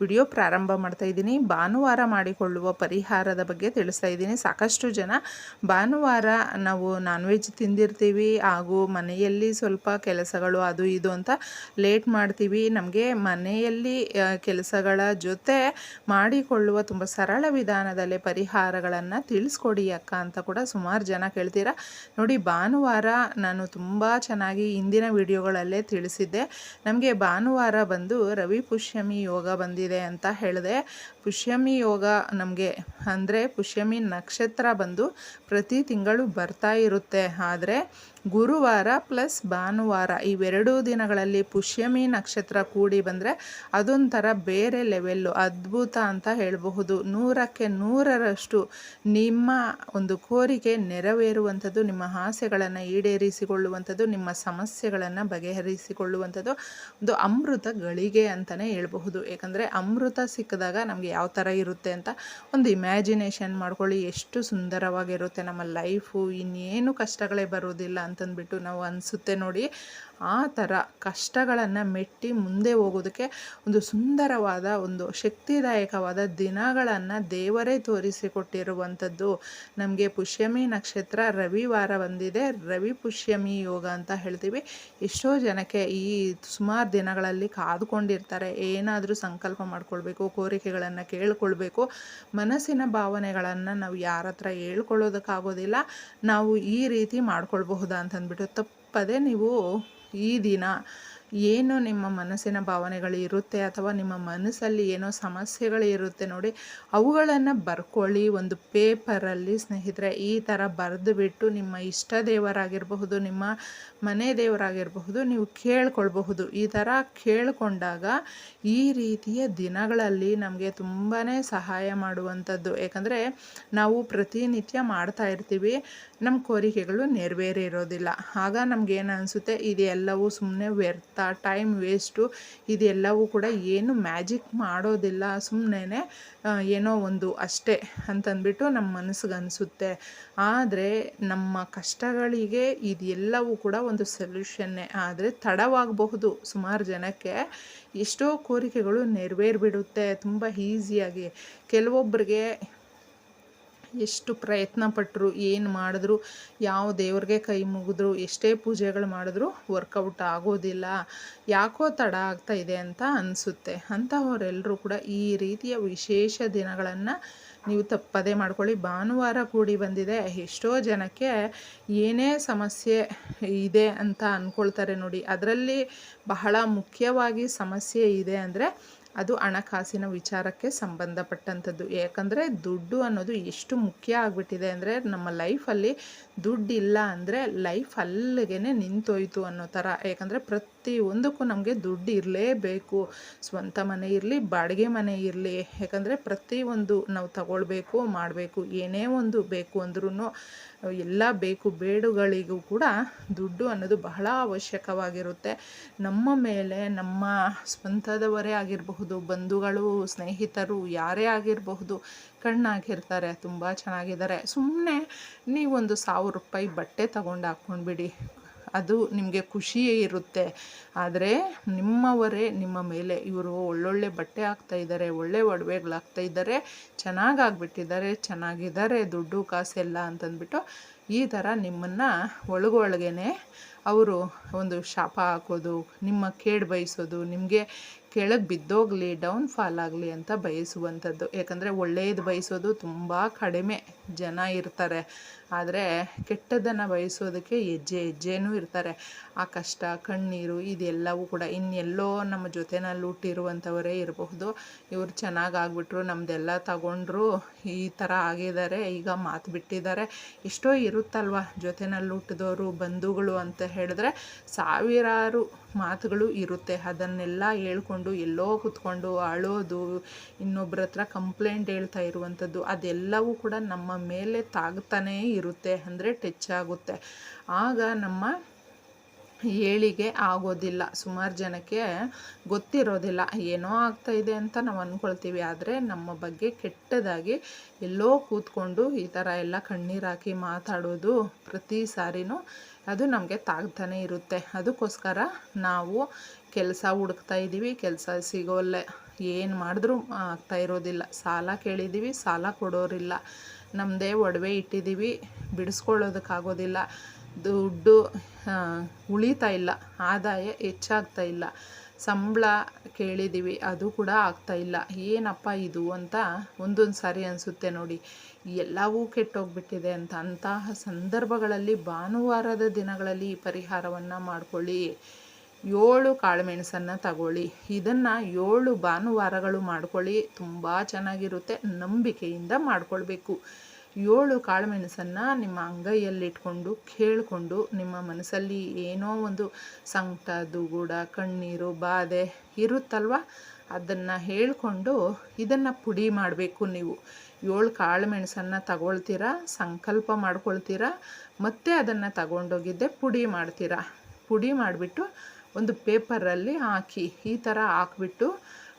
Video ಪ್ರಾರಂಭ ಮಾಡ್ತಾ ಇದ್ದೀನಿ. ಭಾನುವಾರ ಮಾಡಿಕೊಳ್ಳುವ ಪರಿಹಾರದ ಬಗ್ಗೆ ತಿಳಿಸ್ತಾ ಇದ್ದೀನಿ. ಸಾಕಷ್ಟು ಜನ ಭಾನುವಾರ ನಾವು ನಾನ್ ವೆಜ್ ತಿಂದಿರ್ತೀವಿ. ಹಾಗೂ ಮನೆಯಲ್ಲಿ ಸ್ವಲ್ಪ ಕೆಲಸಗಳು, ಅದು ಇದು ಅಂತ ಲೇಟ್ ಮಾಡ್ತೀವಿ. ನಮಗೆ ಮನೆಯಲ್ಲಿ ಕೆಲಸಗಳ ಜೊತೆ ಮಾಡಿಕೊಳ್ಳುವ ತುಂಬ ಸರಳ ವಿಧಾನದಲ್ಲಿ ಪರಿಹಾರಗಳನ್ನು ತಿಳಿಸ್ಕೊಡಿ ಅಕ್ಕ ಅಂತ ಕೂಡ ಸುಮಾರು ಜನ ಕೇಳ್ತೀರಾ. ನೋಡಿ, ಭಾನುವಾರ ನಾನು ತುಂಬ ಚೆನ್ನಾಗಿ ಹಿಂದಿನ ವಿಡಿಯೋಗಳಲ್ಲೇ ತಿಳಿಸಿದ್ದೆ. ನಮಗೆ ಭಾನುವಾರ ಬಂದು ರವಿ ಪುಷ್ಯಮಿ ಯೋಗ ಬಂದಿದೆ. ಅಂತ ಹೇಳಿದೆ. ಪುಷ್ಯಮಿ ಯೋಗ ನಮಗೆ ಅಂದರೆ ಪುಷ್ಯಮಿ ನಕ್ಷತ್ರ ಬಂದು ಪ್ರತಿ ತಿಂಗಳು ಬರ್ತಾ ಇರುತ್ತೆ. ಆದರೆ ಗುರುವಾರ ಪ್ಲಸ್ ಭಾನುವಾರ ಇವೆರಡೂ ದಿನಗಳಲ್ಲಿ ಪುಷ್ಯಮಿ ನಕ್ಷತ್ರ ಕೂಡಿ ಬಂದರೆ ಅದೊಂಥರ ಬೇರೆ ಲೆವೆಲ್ಲು, ಅದ್ಭುತ ಅಂತ ಹೇಳಬಹುದು. ನೂರಕ್ಕೆ ನೂರರಷ್ಟು ನಿಮ್ಮ ಒಂದು ಕೋರಿಕೆ ನೆರವೇರುವಂಥದ್ದು, ನಿಮ್ಮ ಆಸೆಗಳನ್ನು ಈಡೇರಿಸಿಕೊಳ್ಳುವಂಥದ್ದು, ನಿಮ್ಮ ಸಮಸ್ಯೆಗಳನ್ನು ಬಗೆಹರಿಸಿಕೊಳ್ಳುವಂಥದ್ದು ಒಂದು ಅಮೃತ ಗಳಿಗೆ ಅಂತಲೇ ಹೇಳ್ಬಹುದು. ಏಕೆಂದರೆ ಅಮೃತ ಸಿಕ್ಕಿದಾಗ ನಮಗೆ ಯಾವ ಥರ ಇರುತ್ತೆ ಅಂತ ಒಂದು ಇಮ್ಯಾಜಿನೇಷನ್ ಮಾಡ್ಕೊಳ್ಳಿ, ಎಷ್ಟು ಸುಂದರವಾಗಿರುತ್ತೆ ನಮ್ಮ ಲೈಫು ಇನ್ನೇನು ಕಷ್ಟಗಳೇ ಬರೋದಿಲ್ಲ ಅಂತಂದ್ಬಿಟ್ಟು ನಾವು ಅನಿಸುತ್ತೆ ನೋಡಿ. ಆ ಥರ ಕಷ್ಟಗಳನ್ನು ಮೆಟ್ಟಿ ಮುಂದೆ ಹೋಗೋದಕ್ಕೆ ಒಂದು ಸುಂದರವಾದ ಒಂದು ಶಕ್ತಿದಾಯಕವಾದ ದಿನಗಳನ್ನು ದೇವರೇ ತೋರಿಸಿಕೊಟ್ಟಿರುವಂಥದ್ದು. ನಮಗೆ ಪುಷ್ಯಮಿ ನಕ್ಷತ್ರ ರವಿವಾರ ಬಂದಿದೆ. ರವಿ ಪುಷ್ಯಮಿ ಯೋಗ ಅಂತ ಹೇಳ್ತೀವಿ. ಎಷ್ಟೋ ಜನಕ್ಕೆ ಈ ಸುಮಾರು ದಿನಗಳಲ್ಲಿ ಕಾದುಕೊಂಡಿರ್ತಾರೆ. ಏನಾದರೂ ಸಂಕಲ್ಪ ಮಾಡ್ಕೊಳ್ಬೇಕು, ಕೋರಿಕೆಗಳನ್ನು ಕೇಳ್ಕೊಳ್ಬೇಕು. ಮನಸ್ಸಿನ ಭಾವನೆಗಳನ್ನು ನಾವು ಯಾರ ಹತ್ರ ಹೇಳ್ಕೊಳ್ಳೋದಕ್ಕಾಗೋದಿಲ್ಲ. ನಾವು ಈ ರೀತಿ ಮಾಡ್ಕೊಳ್ಬಹುದಾ ಅಂತಂದ್ಬಿಟ್ಟು ತಪ್ಪದೇ ನೀವು ಈ ದಿನ ಏನು ನಿಮ್ಮ ಮನಸ್ಸಿನ ಭಾವನೆಗಳು ಇರುತ್ತೆ ಅಥವಾ ನಿಮ್ಮ ಮನಸ್ಸಲ್ಲಿ ಏನೋ ಸಮಸ್ಯೆಗಳು ಇರುತ್ತೆ ನೋಡಿ, ಅವುಗಳನ್ನು ಬರ್ಕೊಳ್ಳಿ. ಒಂದು ಪೇಪರಲ್ಲಿ ಸ್ನೇಹಿತರೆ, ಈ ಥರ ಬರೆದು ಬಿಟ್ಟು ನಿಮ್ಮ ಇಷ್ಟ ದೇವರಾಗಿರಬಹುದು, ನಿಮ್ಮ ಮನೆ ದೇವರಾಗಿರಬಹುದು, ನೀವು ಕೇಳ್ಕೊಳ್ಬಹುದು. ಈ ಥರ ಕೇಳಿಕೊಂಡಾಗ ಈ ರೀತಿಯ ದಿನಗಳಲ್ಲಿ ನಮಗೆ ತುಂಬಾ ಸಹಾಯ ಮಾಡುವಂಥದ್ದು. ಯಾಕಂದರೆ, ನಾವು ಪ್ರತಿನಿತ್ಯ ಮಾಡ್ತಾ ಇರ್ತೀವಿ ನಮ್ಮ ಕೋರಿಕೆಗಳು ನೆರವೇರಿರೋದಿಲ್ಲ. ಆಗ ನಮಗೇನು ಅನಿಸುತ್ತೆ ಇದೆಲ್ಲವೂ ಸುಮ್ಮನೆ ವ್ಯರ್ಥ ಟೈಮ್ ವೇಸ್ಟು ಇದೆಲ್ಲವೂ ಕೂಡ ಏನು ಮ್ಯಾಜಿಕ್ ಮಾಡೋದಿಲ್ಲ. ಸುಮ್ಮನೆ ಏನೋ ಒಂದು ಅಷ್ಟೇ ಅಂತಂದ್ಬಿಟ್ಟು ನಮ್ಮ ಮನಸ್ಸಿಗೆ ಅನಿಸುತ್ತೆ. ಆದರೆ ನಮ್ಮ ಕಷ್ಟಗಳಿಗೆ ಇದೆಲ್ಲವೂ ಕೂಡ ಒಂದು ಸೊಲ್ಯೂಷನ್ನೇ ಆದರೆ ತಡವಾಗಬಹುದು ಸುಮಾರು ಜನಕ್ಕೆ. ಎಷ್ಟೋ ಕೋರಿಕೆಗಳು ನೆರವೇರಿಬಿಡುತ್ತೆ. ತುಂಬ ಈಸಿಯಾಗಿ ಕೆಲವೊಬ್ಬರಿಗೆ ಎಷ್ಟು ಪ್ರಯತ್ನ ಪಟ್ಟರು ಏನು ಮಾಡಿದ್ರು, ಯಾವ ದೇವ್ರಿಗೆ ಕೈ ಮುಗಿದ್ರು, ಎಷ್ಟೇ ಪೂಜೆಗಳು ಮಾಡಿದ್ರು ವರ್ಕೌಟ್ ಆಗೋದಿಲ್ಲ. ಯಾಕೋ ತಡ ಆಗ್ತಾ ಇದೆ ಅಂತ ಅನಿಸುತ್ತೆ. ಅಂಥವರೆಲ್ಲರೂ ಕೂಡ ಈ ರೀತಿಯ ವಿಶೇಷ ದಿನಗಳನ್ನು ನೀವು ತಪ್ಪದೇ ಮಾಡ್ಕೊಳ್ಳಿ. ಭಾನುವಾರ ಕೂಡಿ ಬಂದಿದೆ. ಎಷ್ಟೋ ಜನಕ್ಕೆ ಏನೇ ಸಮಸ್ಯೆ ಇದೆ ಅಂತ ಅಂದ್ಕೊಳ್ತಾರೆ ನೋಡಿ. ಅದರಲ್ಲಿ ಬಹಳ ಮುಖ್ಯವಾಗಿ ಸಮಸ್ಯೆ ಇದೆ ಅಂದರೆ ಅದು ಹಣಕಾಸಿನ ವಿಚಾರಕ್ಕೆ ಸಂಬಂಧಪಟ್ಟಂಥದ್ದು. ಯಾಕಂದರೆ ದುಡ್ಡು ಅನ್ನೋದು ಎಷ್ಟು ಮುಖ್ಯ ಆಗಿಬಿಟ್ಟಿದೆ ಅಂದರೆ ನಮ್ಮ ಲೈಫಲ್ಲಿ ದುಡ್ಡಿಲ್ಲ ಅಂದರೆ ಲೈಫ್ ಅಲ್ಲಿಗೆ ನಿಂತೋಯ್ತು ಅನ್ನೋ ಥರ. ಯಾಕಂದರೆ ಪ್ರತಿಯೊಂದಕ್ಕೂ ನಮಗೆ ದುಡ್ಡು ಇರಲೇಬೇಕು. ಸ್ವಂತ ಮನೆ ಇರಲಿ, ಬಾಡಿಗೆ ಮನೆ ಇರಲಿ. ಯಾಕಂದರೆ ಪ್ರತಿಯೊಂದು ನಾವು ತಗೊಳ್ಬೇಕು, ಮಾಡಬೇಕು, ಏನೇ ಒಂದು ಬೇಕು ಅಂದ್ರೂ ಎಲ್ಲ ಬೇಕು, ಬೇಡುಗಳಿಗೂ ಕೂಡ ದುಡ್ಡು ಅನ್ನೋದು ಬಹಳ ಅವಶ್ಯಕವಾಗಿರುತ್ತೆ. ನಮ್ಮ ಮೇಲೆ, ನಮ್ಮ ಸ್ವಂತದವರೇ ಆಗಿರಬಹುದು, ಬಂಧುಗಳು, ಸ್ನೇಹಿತರು ಯಾರೇ ಆಗಿರಬಹುದು, ಕಣ್ಣಾಗಿರ್ತಾರೆ, ತುಂಬ ಚೆನ್ನಾಗಿದ್ದಾರೆ. ಸುಮ್ಮನೆ ನೀವೊಂದು ಸಾವಿರ ರೂಪಾಯಿ ಬಟ್ಟೆ ತಗೊಂಡು ಹಾಕ್ಕೊಂಡ್ಬಿಡಿ. ಅದು ನಿಮಗೆ ಖುಷಿಯೇ ಇರುತ್ತೆ. ಆದರೆ ನಿಮ್ಮವರೇ ನಿಮ್ಮ ಮೇಲೆ ಇವರು ಒಳ್ಳೊಳ್ಳೆ ಬಟ್ಟೆ ಹಾಕ್ತಾ ಇದ್ದಾರೆ, ಒಳ್ಳೆ ಒಡವೆಗಳಾಗ್ತಾ ಇದ್ದಾರೆ ಚೆನ್ನಾಗಾಗ್ಬಿಟ್ಟಿದ್ದಾರೆ ಚೆನ್ನಾಗಿದ್ದಾರೆ, ದುಡ್ಡು ಕಾಸೆಲ್ಲ ಅಂತಂದ್ಬಿಟ್ಟು ಈ ಥರ ನಿಮ್ಮನ್ನು ಒಳಗೊಳಗೇನೆ ಅವರು ಒಂದು ಶಾಪ ಹಾಕೋದು, ನಿಮ್ಮ ಕೇಡು ಬಯಸೋದು, ನಿಮಗೆ ಕೆಳಗೆ ಬಿದ್ದೋಗಲಿ ಡೌನ್ ಫಾಲ್ ಆಗಲಿ ಅಂತ ಬಯಸುವಂಥದ್ದು. ಯಾಕಂದರೆ ಒಳ್ಳೆಯದು ಬಯಸೋದು ತುಂಬ ಕಡಿಮೆ ಜನ ಇರ್ತಾರೆ. ಆದರೆ ಕೆಟ್ಟದ್ದನ್ನು ಬಯಸೋದಕ್ಕೆ ಹೆಜ್ಜೆ ಹೆಜ್ಜೆನೂ ಇರ್ತಾರೆ. ಆ ಕಷ್ಟ, ಕಣ್ಣೀರು ಇದೆಲ್ಲವೂ ಕೂಡ ಇನ್ನೆಲ್ಲೋ ನಮ್ಮ ಜೊತೆನಲ್ಲಿ ಹುಟ್ಟಿರುವಂಥವರೇ ಇರಬಹುದು. ಇವರು ಚೆನ್ನಾಗಿ ಆಗ್ಬಿಟ್ರು ನಮ್ಮದೆಲ್ಲ ತಗೊಂಡ್ರು, ಈ ಥರ ಆಗಿದ್ದಾರೆ, ಈಗ ಮಾತು ಬಿಟ್ಟಿದ್ದಾರೆ. ಎಷ್ಟೋ ಇರುತ್ತಲ್ವ ಜೊತೆನಲ್ಲಿ ಹುಟ್ಟಿದವರು ಬಂಧುಗಳು ಅಂತ ಹೇಳಿದ್ರೆ ಸಾವಿರಾರು ಮಾತುಗಳು ಇರುತ್ತೆ. ಅದನ್ನೆಲ್ಲ ಹೇಳ್ಕೊಂಡು ಎಲ್ಲೋ ಕೂತ್ಕೊಂಡು, ಅಳೋದು ಇನ್ನೊಬ್ಬರ ಹತ್ರ ಕಂಪ್ಲೇಂಟ್ ಹೇಳ್ತಾ ಇರುವಂಥದ್ದು, ಅದೆಲ್ಲವೂ ಕೂಡ ನಮ್ಮ ಮೇಲೆ ತಾಗ್ತಾನೇ ಇರುತ್ತೆ, ಅಂದರೆ ಟಚ್ ಆಗುತ್ತೆ. ಆಗ ನಮ್ಮ ಏಳಿಗೆ ಆಗೋದಿಲ್ಲ. ಸುಮಾರು ಜನಕ್ಕೆ ಗೊತ್ತಿರೋದಿಲ್ಲ. ಏನೋ ಆಗ್ತಾ ಇದೆ ಅಂತ ನಾವು ಅಂದ್ಕೊಳ್ತೀವಿ ಆದರೆ ನಮ್ಮ ಬಗ್ಗೆ ಕೆಟ್ಟದಾಗಿ ಎಲ್ಲೋ ಕೂತ್ಕೊಂಡು ಈ ಥರ ಎಲ್ಲ ಕಣ್ಣೀರು ಹಾಕಿ ಮಾತಾಡೋದು ಪ್ರತಿ ಸಾರಿನೂ ಅದು ನಮಗೆ ತಾಗ್ತಾನೆ ಇರುತ್ತೆ. ಅದಕ್ಕೋಸ್ಕರ ನಾವು ಕೆಲಸ ಹುಡುಕ್ತಾ ಇದ್ದೀವಿ, ಕೆಲಸ ಸಿಗೋಲ್ಲ. ಏನು ಮಾಡಿದ್ರೂ ಆಗ್ತಾ ಇರೋದಿಲ್ಲ. ಸಾಲ ಕೇಳಿದ್ದೀವಿ, ಸಾಲ ಕೊಡೋರಿಲ್ಲ. ನಮ್ಮದೇ ಒಡವೆ ಇಟ್ಟಿದ್ದೀವಿ, ಬಿಡಿಸ್ಕೊಳ್ಳೋದಕ್ಕಾಗೋದಿಲ್ಲ. ದುಡ್ಡು ಉಳಿತಾ ಇಲ್ಲ. ಆದಾಯ ಹೆಚ್ಚಾಗ್ತಾ ಇಲ್ಲ. ಸಂಬಳ ಕೇಳಿದ್ದೀವಿ, ಅದು ಕೂಡ ಆಗ್ತಾ ಇಲ್ಲ. ಏನಪ್ಪ ಇದು ಅಂತ ಒಂದೊಂದು ಸಾರಿ ಅನಿಸುತ್ತೆ ನೋಡಿ. ಎಲ್ಲವೂ ಕೆಟ್ಟೋಗ್ಬಿಟ್ಟಿದೆ ಅಂತ, ಅಂತಹ ಸಂದರ್ಭಗಳಲ್ಲಿ ಭಾನುವಾರದ ದಿನಗಳಲ್ಲಿ ಈ ಪರಿಹಾರವನ್ನು ಮಾಡ್ಕೊಳ್ಳಿ. ಏಳು ಕಾಳುಮೆಣಸನ್ನು ತಗೊಳ್ಳಿ. ಇದನ್ನು ಏಳು ಭಾನುವಾರಗಳು ಮಾಡ್ಕೊಳ್ಳಿ. ತುಂಬ ಚೆನ್ನಾಗಿರುತ್ತೆ. ನಂಬಿಕೆಯಿಂದ ಮಾಡ್ಕೊಳ್ಬೇಕು. ಏಳು ಕಾಳುಮೆಣಸನ್ನು ನಿಮ್ಮ ಅಂಗೈಯಲ್ಲಿಟ್ಕೊಂಡು, ಕೇಳಿಕೊಂಡು, ನಿಮ್ಮ ಮನಸ್ಸಲ್ಲಿ ಏನೋ ಒಂದು ಸಂಕಟ, ದುಗುಡ, ಕಣ್ಣೀರು, ಬಾಧೆ ಇರುತ್ತಲ್ವ? ಅದನ್ನು ಹೇಳಿಕೊಂಡು ಇದನ್ನು ಪುಡಿ ಮಾಡಬೇಕು ನೀವು. ಏಳು ಕಾಳು ಮೆಣಸನ್ನು ತಗೊಳ್ತೀರಾ? ಸಂಕಲ್ಪ ಮಾಡ್ಕೊಳ್ತೀರಾ? ಮತ್ತೆ ಅದನ್ನು ತಗೊಂಡೋಗಿದ್ದೆ ಪುಡಿ ಮಾಡ್ತೀರಾ? ಪುಡಿ ಮಾಡಿಬಿಟ್ಟು ಒಂದು ಪೇಪರಲ್ಲಿ ಹಾಕಿ ಈ ಥರ ಹಾಕ್ಬಿಟ್ಟು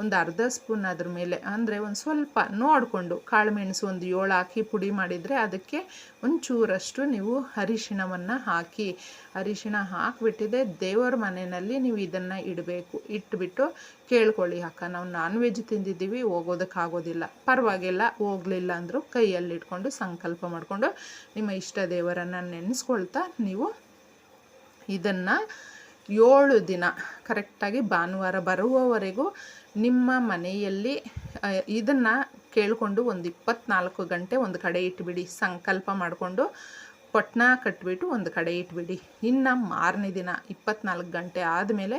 ಒಂದು ಅರ್ಧ ಸ್ಪೂನ್ ಅದ್ರ ಮೇಲೆ, ಅಂದರೆ ಒಂದು ಸ್ವಲ್ಪ ನೋಡಿಕೊಂಡು ಕಾಳುಮೆಣಸು ಒಂದು ಏಳು ಹಾಕಿ ಪುಡಿ ಮಾಡಿದರೆ ಅದಕ್ಕೆ ಒಂಚೂರಷ್ಟು ನೀವು ಅರಿಶಿಣವನ್ನು ಹಾಕಿ, ಅರಿಶಿಣ ಹಾಕಿಬಿಟ್ಟಿದೆ. ದೇವರ ಮನೆಯಲ್ಲಿ ನೀವು ಇದನ್ನು ಇಡಬೇಕು. ಇಟ್ಬಿಟ್ಟು ಕೇಳ್ಕೊಳ್ಳಿ ಅಕ್ಕ, ನಾವು ನಾನ್ ವೆಜ್ ತಿಂದಿದ್ದೀವಿ, ಹೋಗೋದಕ್ಕಾಗೋದಿಲ್ಲ. ಪರವಾಗಿಲ್ಲ, ಹೋಗಲಿಲ್ಲ ಅಂದರೂ ಕೈಯಲ್ಲಿ ಇಟ್ಕೊಂಡು ಸಂಕಲ್ಪ ಮಾಡಿಕೊಂಡು ನಿಮ್ಮ ಇಷ್ಟ ದೇವರನ್ನು ನೆನೆಸ್ಕೊಳ್ತಾ ನೀವು ಇದನ್ನು ಏಳು ದಿನ ಕರೆಕ್ಟಾಗಿ ಭಾನುವಾರ ಬರುವವರೆಗೂ ನಿಮ್ಮ ಮನೆಯಲ್ಲಿ ಇದನ್ನು ಕೇಳಿಕೊಂಡು ಒಂದು ಇಪ್ಪತ್ನಾಲ್ಕು ಗಂಟೆ ಒಂದು ಕಡೆ ಇಟ್ಬಿಡಿ. ಸಂಕಲ್ಪ ಮಾಡಿಕೊಂಡು ಪಟ್ನ ಕಟ್ಬಿಟ್ಟು ಒಂದು ಕಡೆ ಇಟ್ಬಿಡಿ. ಇನ್ನು ಮಾರನೇ ದಿನ, ಇಪ್ಪತ್ನಾಲ್ಕು ಗಂಟೆ ಆದಮೇಲೆ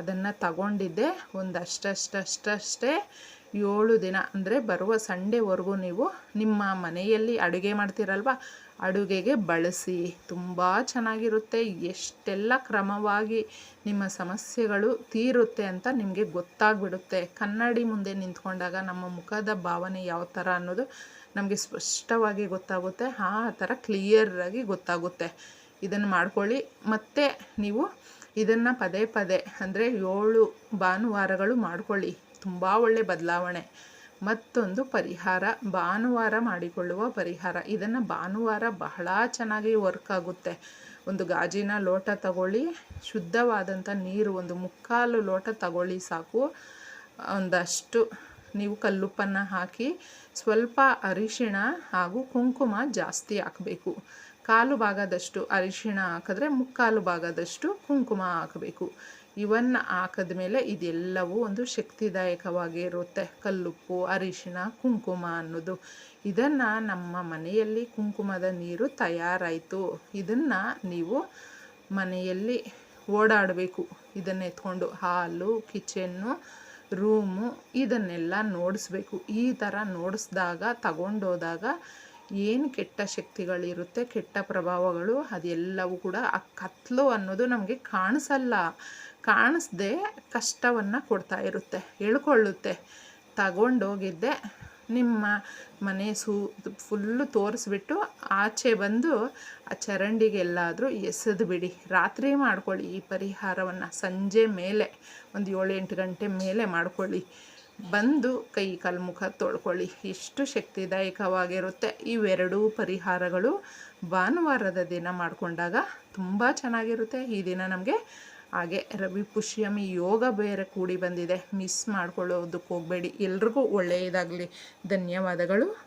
ಅದನ್ನು ತಗೊಂಡಿದ್ದೆ ಒಂದು ಅಷ್ಟಷ್ಟಷ್ಟಷ್ಟೇ ಏಳು ದಿನ ಅಂದರೆ ಬರುವ ಸಂಡೇವರೆಗೂ ನೀವು ನಿಮ್ಮ ಮನೆಯಲ್ಲಿ ಅಡುಗೆ ಮಾಡ್ತೀರಲ್ವ? ಅಡುಗೆಗೆ ಬಳಸಿ. ತುಂಬ ಚೆನ್ನಾಗಿರುತ್ತೆ. ಎಷ್ಟೆಲ್ಲ ಕ್ರಮವಾಗಿ ನಿಮ್ಮ ಸಮಸ್ಯೆಗಳು ತೀರುತ್ತೆ ಅಂತ ನಿಮಗೆ ಗೊತ್ತಾಗ್ಬಿಡುತ್ತೆ. ಕನ್ನಡಿ ಮುಂದೆ ನಿಂತ್ಕೊಂಡಾಗ ನಮ್ಮ ಮುಖದ ಭಾವನೆ ಯಾವ ಥರ ಅನ್ನೋದು ನಮಗೆ ಸ್ಪಷ್ಟವಾಗಿ ಗೊತ್ತಾಗುತ್ತೆ. ಆ ಥರ ಕ್ಲಿಯರಾಗಿ ಗೊತ್ತಾಗುತ್ತೆ. ಇದನ್ನು ಮಾಡ್ಕೊಳ್ಳಿ. ಮತ್ತು ನೀವು ಇದನ್ನು ಪದೇ ಪದೇ ಅಂದರೆ ಏಳು ಭಾನುವಾರಗಳು ಮಾಡ್ಕೊಳ್ಳಿ. ತುಂಬ ಒಳ್ಳೆ ಬದಲಾವಣೆ. ಮತ್ತೊಂದು ಪರಿಹಾರ, ಭಾನುವಾರ ಮಾಡಿಕೊಳ್ಳುವ ಪರಿಹಾರ. ಇದನ್ನು ಭಾನುವಾರ ಬಹಳ ಚೆನ್ನಾಗಿ ವರ್ಕ್ ಆಗುತ್ತೆ. ಒಂದು ಗಾಜಿನ ಲೋಟ ತಗೊಳ್ಳಿ ಶುದ್ಧವಾದಂಥ ನೀರು, ಒಂದು ಮುಕ್ಕಾಲು ಲೋಟ ತಗೊಳ್ಳಿ ಸಾಕು. ಒಂದಷ್ಟು ನೀವು ಕಲ್ಲುಪ್ಪನ್ನು ಹಾಕಿ, ಸ್ವಲ್ಪ ಅರಿಶಿಣ ಹಾಗೂ ಕುಂಕುಮ ಜಾಸ್ತಿ ಹಾಕಬೇಕು. ಕಾಲು ಭಾಗದಷ್ಟು ಅರಿಶಿಣ ಹಾಕಿದ್ರೆ ಮುಕ್ಕಾಲು ಭಾಗದಷ್ಟು ಕುಂಕುಮ ಹಾಕಬೇಕು. ಇವನ್ನು ಹಾಕಿದ ಮೇಲೆ ಇದೆಲ್ಲವೂ ಒಂದು ಶಕ್ತಿದಾಯಕವಾಗಿ ಇರುತ್ತೆ. ಕಲ್ಲುಪ್ಪು ಅರಿಶಿಣ ಕುಂಕುಮ ಅನ್ನೋದು. ಇದನ್ನು ನಮ್ಮ ಮನೆಯಲ್ಲಿ ಕುಂಕುಮದ ನೀರು ತಯಾರಾಯಿತು. ಇದನ್ನು ನೀವು ಮನೆಯಲ್ಲಿ ಓಡಾಡಬೇಕು. ಇದನ್ನ ಎತ್ಕೊಂಡು ಹಾಲು, ಕಿಚನ್ನು, ರೂಮು ಇದನ್ನೆಲ್ಲ ನೋಡಿಸ್ಬೇಕು. ಈ ಥರ ನೋಡಿಸ್ದಾಗ, ತಗೊಂಡೋದಾಗ ಏನು ಕೆಟ್ಟ ಶಕ್ತಿಗಳಿರುತ್ತೆ, ಕೆಟ್ಟ ಪ್ರಭಾವಗಳು, ಅದೆಲ್ಲವೂ ಕೂಡ ಆ ಕತ್ಲು ಅನ್ನೋದು ನಮಗೆ ಕಾಣಿಸಲ್ಲ. ಕಾಣಿಸ್ದೆ ಕಷ್ಟವನ್ನು ಕೊಡ್ತಾ ಇರುತ್ತೆ ಎಳ್ಕೊಳ್ಳುತ್ತೆ ತಗೊಂಡೋಗಿದ್ದೆ, ನಿಮ್ಮ ಮನೆ ಸೂ, ಫುಲ್ಲು ತೋರಿಸ್ಬಿಟ್ಟು ಆಚೆ ಬಂದು ಆ ಚರಂಡಿಗೆಲ್ಲಾದರೂ ಎಸೆದು ಬಿಡಿ. ರಾತ್ರಿ ಮಾಡ್ಕೊಳ್ಳಿ ಈ ಪರಿಹಾರವನ್ನು, ಸಂಜೆ ಮೇಲೆ, ಒಂದು ಏಳು ಎಂಟು ಗಂಟೆ ಮೇಲೆ ಮಾಡ್ಕೊಳ್ಳಿ. ಬಂದು ಕೈ ಕಾಲು ಮುಖ ತೊಳ್ಕೊಳ್ಳಿ. ಎಷ್ಟು ಶಕ್ತಿದಾಯಕವಾಗಿರುತ್ತೆ. ಇವೆರಡೂ ಪರಿಹಾರಗಳು ಭಾನುವಾರದ ದಿನ ಮಾಡಿಕೊಂಡಾಗ ತುಂಬ ಚೆನ್ನಾಗಿರುತ್ತೆ. ಈ ದಿನ ನಮಗೆ ಹಾಗೆ ರವಿ ಪುಷ್ಯಮಿ ಯೋಗ ಬೇರೆ ಕೂಡಿ ಬಂದಿದೆ. ಮಿಸ್ ಮಾಡ್ಕೊಳ್ಳೋದಕ್ಕೆ ಹೋಗಬೇಡಿ. ಎಲ್ರಿಗೂ ಒಳ್ಳೆಯದಾಗಲಿ. ಧನ್ಯವಾದಗಳು.